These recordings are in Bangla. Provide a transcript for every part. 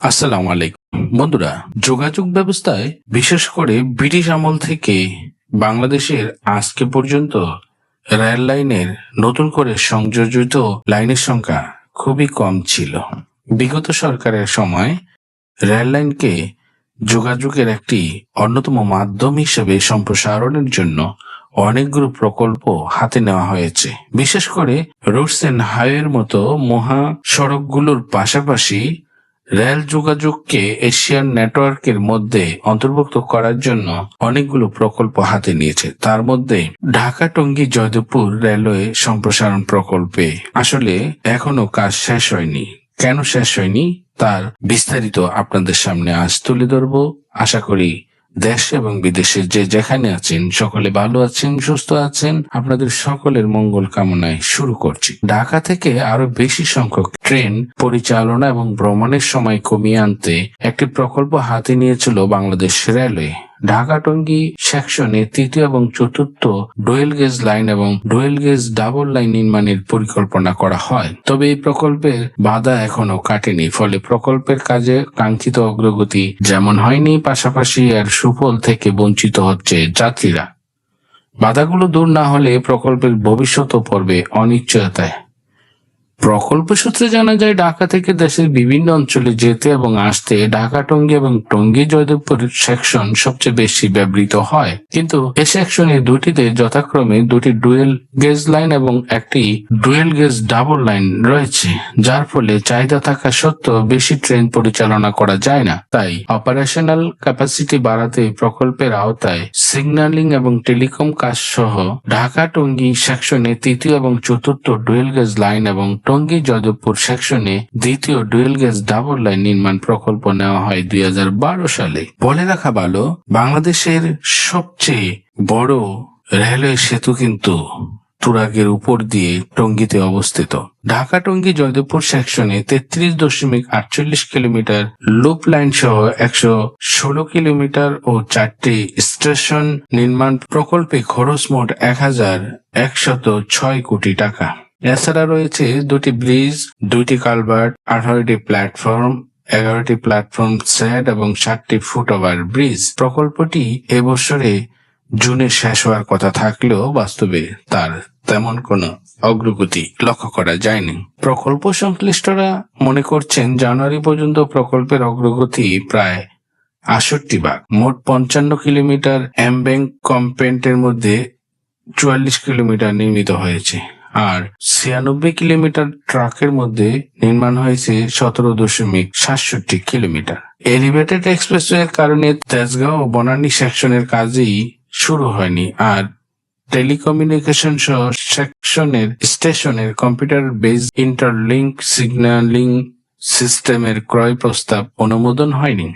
আসসালামু আলাইকুম। বন্ধুরা, যোগাযোগ ব্যবস্থায় বিশেষ করে ব্রিটিশ আমল থেকে বাংলাদেশের আজকে পর্যন্ত রেল লাইনের নতুন করে সংযোজিত লাইনের সংখ্যা খুবই কম ছিল। বিগত সরকারের সময় রেল লাইনকে যোগাযোগের একটি অন্যতম মাধ্যম হিসেবে সম্প্রসারণের জন্য অনেকগুলো প্রকল্প হাতে নেওয়া হয়েছে। বিশেষ করে রোডস এন্ড হাইওয়ের মতো মহাসড়কগুলোর পাশাপাশি রেল যোগাযোগকে এশিয়ান নেটওয়ার্কের মধ্যে অন্তর্ভুক্ত করার জন্য অনেকগুলো প্রকল্প হাতে নিয়েছে। তার মধ্যে ঢাকা টঙ্গী জয়দেবপুর রেলওয়ে সম্প্রসারণ প্রকল্পে আসলে এখনও কাজ শেষ হয়নি। কেন শেষ হয়নি? তার বিস্তারিত আপনাদের সামনে আজ তুলে ধরব। আশা করি দেশ এবং বিদেশে যে যেখানে আছেন, সকলে ভালো আছেন, সুস্থ আছেন, আপনাদের সকলের মঙ্গল কামনায় শুরু করছি। ঢাকা থেকে আরও বেশি সংখ্যক ট্রেন পরিচালনা এবং ভ্রমণের সময় কমিয়ে আনতে একটি প্রকল্প হাতে নিয়েছিল বাংলাদেশ রেলওয়ে। ঢাকা টঙ্গী সেকশনে তৃতীয় এবং চতুর্থ ডোয়েল গেজ লাইন এবং ডোয়েল গেজ ডাবল লাইন নির্মাণের পরিকল্পনা করা হয়। তবে এই প্রকল্পের বাধা এখনও কাটেনি, ফলে প্রকল্পের কাজে কাঙ্ক্ষিত অগ্রগতি যেমন হয়নি, পাশাপাশি এর সুফল থেকে বঞ্চিত হচ্ছে যাত্রীরা। বাধাগুলো দূর না হলে প্রকল্পের ভবিষ্যৎ পর্বে অনিশ্চয়তায় প্রকল্প সূত্রে জানা যায়, ঢাকা থেকে দেশের বিভিন্ন অঞ্চলে যেতে এবং আসতে ঢাকা টঙ্গী এবং টঙ্গী জয়দেবপুর সেকশন সবচেয়ে বেশি ব্যবহৃত হয়। কিন্তু এ সেকশনে দুটিতে যথাক্রমে দুটি ডুয়েল গেজ লাইন এবং একটি ডুয়েল গেজ ডাবল লাইন রয়েছে, যার ফলে চাহিদা থাকা সত্ত্বেও বেশি ট্রেন পরিচালনা করা যায় না। তাই অপারেশনাল ক্যাপাসিটি বাড়াতে প্রকল্পের আওতায় সিগন্যালিং এবং টেলিকম কাজ সহ ঢাকা টঙ্গী সেকশনে তৃতীয় এবং চতুর্থ ডুয়েল গেজ লাইন এবং টঙ্গী যাদবপুর সেকশনে দ্বিতীয় ডুয়েল গেজ ডাবল লাইন নির্মাণ প্রকল্প নেওয়া হয় দুই হাজার বারো সালে। বলে রাখা ভালো, বাংলাদেশের সবচেয়ে বড় রেলওয়ে সেতু কিন্তু তুরাগের উপর দিয়ে টঙ্গীতে অবস্থিত। ঢাকা টঙ্গী জয়দেবপুর সেকশনে তেত্রিশ দশমিক আটচল্লিশ কিলোমিটার লুপ লাইন সহ একশো ষোলো কিলোমিটার ও চারটি স্টেশন নির্মাণ প্রকল্পে খরচ মোট এক হাজার একশত ছয় কোটি টাকা। এছাড়া রয়েছে দুটি ব্রিজ, দুইটি কালভার্ট, আঠারোটি প্ল্যাটফর্ম, এগারোটি প্ল্যাটফর্ম সেট এবং সাতটি ফুটওভার ব্রিজ। প্রকল্পটি এবছরে জুনে শেষ হওয়ার কথা থাকলেও বাস্তবে তার তেমন কোনো অগ্রগতি লক্ষ্য করা যায়নি। প্রকল্প সংশ্লিষ্টরা মনে করছেন জানুয়ারি পর্যন্ত প্রকল্পের অগ্রগতি প্রায় আষট্টি ভাগ। মোট পঞ্চান্ন কিলোমিটার এমব্যাঙ্ক কম্পেন্টের মধ্যে চুয়াল্লিশ কিলোমিটার নির্মিত হয়েছে। আর ছিয়ানব্বই কিলোমিটার ট্রাকের মধ্যে নির্মাণ হয়েছে সতেরো দশমিক সাতষট্টি কিলোমিটার। এলিভেটেড এক্সপ্রেসওয়ে এর কারণে তেজগাঁও ও বনানী সেকশনের কাজেই শুরু হয়নি আর টেলিকমিউনিকেশন সহ সেকশনের স্টেশনের কম্পিউটার বেজ ইন্টারলিঙ্ক সিগন্যালিং সিস্টেমের ক্রয় প্রস্তাব অনুমোদন হয়নি।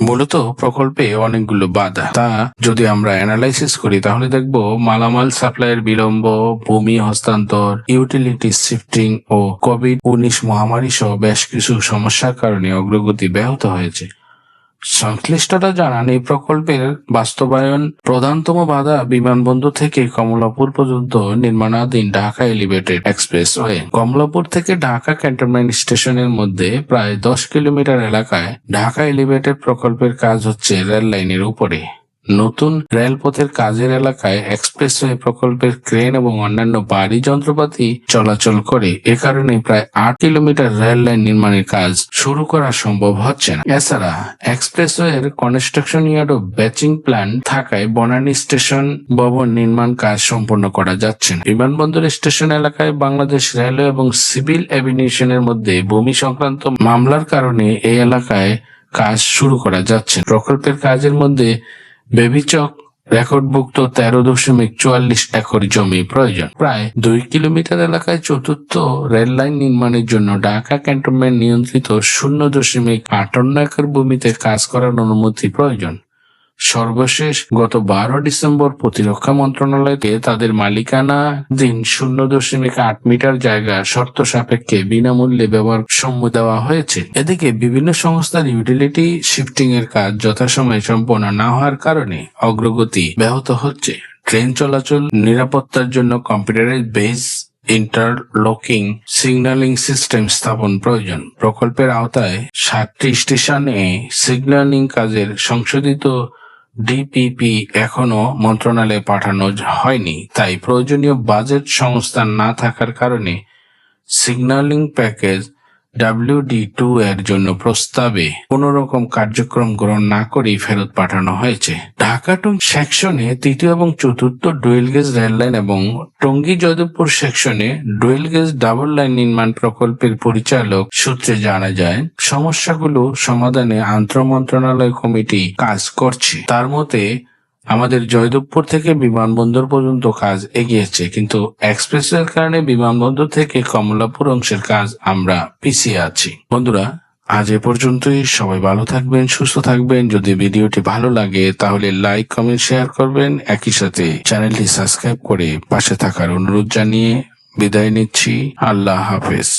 মূলত প্রকল্পে অনেকগুলো বাধা। তা যদি আমরা অ্যানালাইসিস করি, তাহলে দেখব মালামাল সাপ্লাইয়ের বিলম্ব, ভূমি হস্তান্তর ইউটিলিটি শিফটিং ও কোভিড উনিশ মহামারী সহ বেশ কিছু সমস্যার কারণে অগ্রগতি ব্যাহত হয়েছে। সংশ্লিষ্টরা জানান, এই প্রকল্পের বাস্তবায়ন প্রধানতম বাধা বিমানবন্দর থেকে কমলাপুর পর্যন্ত নির্মাণাধীন Dhaka elevated express expressway Kamalapur থেকে ঢাকা ক্যান্টনমেন্ট স্টেশনের মধ্যে প্রায় দশ কিলোমিটার এলাকায় ঢাকা এলিভেটেড প্রকল্পের কাজ হচ্ছে রেল লাইনের উপরে। নতুন রেলপথের কাজের এলাকায় এক্সপ্রেসওয়ে প্রকল্পের ক্রেন এবং অন্যান্য ভারী যন্ত্রপাতি চলাচল করে। এ কারণে প্রায় আট কিলোমিটার রেল লাইন নির্মাণের কাজ শুরু করা সম্ভব হচ্ছে না। এছাড়া এক্সপ্রেসওয়ের কনস্ট্রাকশন ইয়ার্ড ও ব্যাচিং প্ল্যান থাকায় বনানী স্টেশন ভবন নির্মাণ কাজ সম্পন্ন করা যাচ্ছে না। বিমানবন্দর স্টেশন এলাকায় বাংলাদেশ রেলওয়ে এবং সিভিল এভিনিশনের মধ্যে ভূমি সংক্রান্ত মামলার কারণে এই এলাকায় কাজ শুরু করা যাচ্ছে প্রকল্পের কাজের মধ্যে বেবিচক রেকর্ডভুক্ত তেরো দশমিক চুয়াল্লিশ একর জমি প্রয়োজন। প্রায় দুই কিলোমিটার এলাকায় চতুর্থ রেল লাইন নির্মাণের জন্য ঢাকা ক্যান্টনমেন্ট নিয়ন্ত্রিত শূন্য দশমিক আটান্ন একর ভূমিতে কাজ করার অনুমতি প্রয়োজন। সর্বশেষ গত বারো ডিসেম্বর প্রতিরক্ষা মন্ত্রণালয়কে তাদের মালিকানা দিন শূন্য দশমিক আট মিটার জায়গা শর্ত সাপেক্ষে বিনামূল্যে ব্যবহার সম্মতি দেওয়া হয়েছে। এদিকে বিভিন্ন সংস্থার ইউটিলিটি শিফটিং এর কাজ যথাসময়ে সম্পন্ন না হওয়ার কারণে অগ্রগতি ব্যাহত হচ্ছে। ট্রেন চলাচল নিরাপত্তার জন্য computerise base interlocking signalling system স্থাপন প্রয়োজন। প্রকল্পের আওতায় সাতটি স্টেশনে সিগন্যালিং কাজের সংশোধিত ডিপিপি এখনও মন্ত্রণালয়ে পাঠানো হয়নি তাই প্রয়োজনীয় বাজেট সংস্থান না থাকার কারণে সিগন্যালিং প্যাকেজ ডাব্লিউডি টু এর জন্য প্রস্তাবে কোনো রকম কার্যক্রম গ্রহণ না করেই ফেরত পাঠানো হয়েছে। ঢাকা টু সেকশনে তৃতীয় এবং চতুর্থ ডুয়েল গেজ রেল লাইন এবং টঙ্গী যাদবপুর সেকশনে ডুয়েল গেজ ডাবল লাইন নির্মাণ প্রকল্পের পরিচালক সূত্রে জানা যায়, সমস্যাগুলো সমাধানে আন্তঃমন্ত্রণালয় কমিটি কাজ করছে। তার মতে আমাদের জয়দেবপুর থেকে বিমানবন্দর পর্যন্ত কাজ এগিয়েছে, কিন্তু এক্সপ্রেসের কারণে বিমানবন্দর থেকে কমলাপুর অংশের কাজ আমরা পিছিয়ে আছি। বন্ধুরা, আজ এ পর্যন্তই। সবাই ভালো থাকবেন, সুস্থ থাকবেন। যদি ভিডিওটি ভালো লাগে, তাহলে লাইক, কমেন্ট, শেয়ার করবেন। একই সাথে চ্যানেলটি সাবস্ক্রাইব করে পাশে থাকার অনুরোধ জানিয়ে বিদায় নিচ্ছি। আল্লাহ হাফেজ।